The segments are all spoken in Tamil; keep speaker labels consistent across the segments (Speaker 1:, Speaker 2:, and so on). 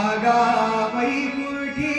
Speaker 1: ஆகாவை முடி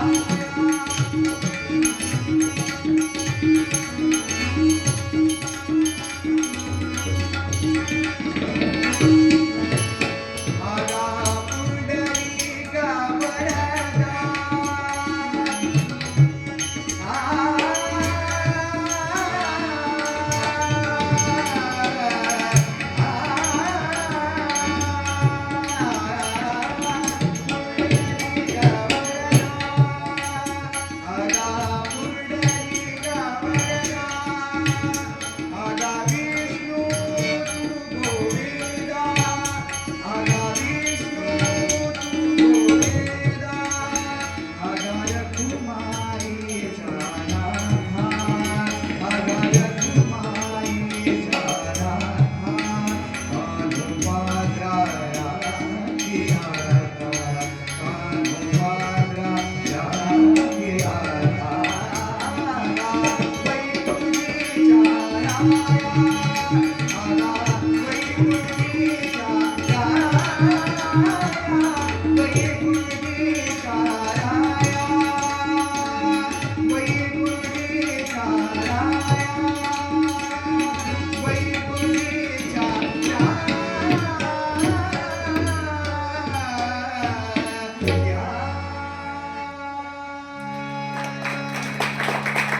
Speaker 1: Thank you. よろしくお願いします。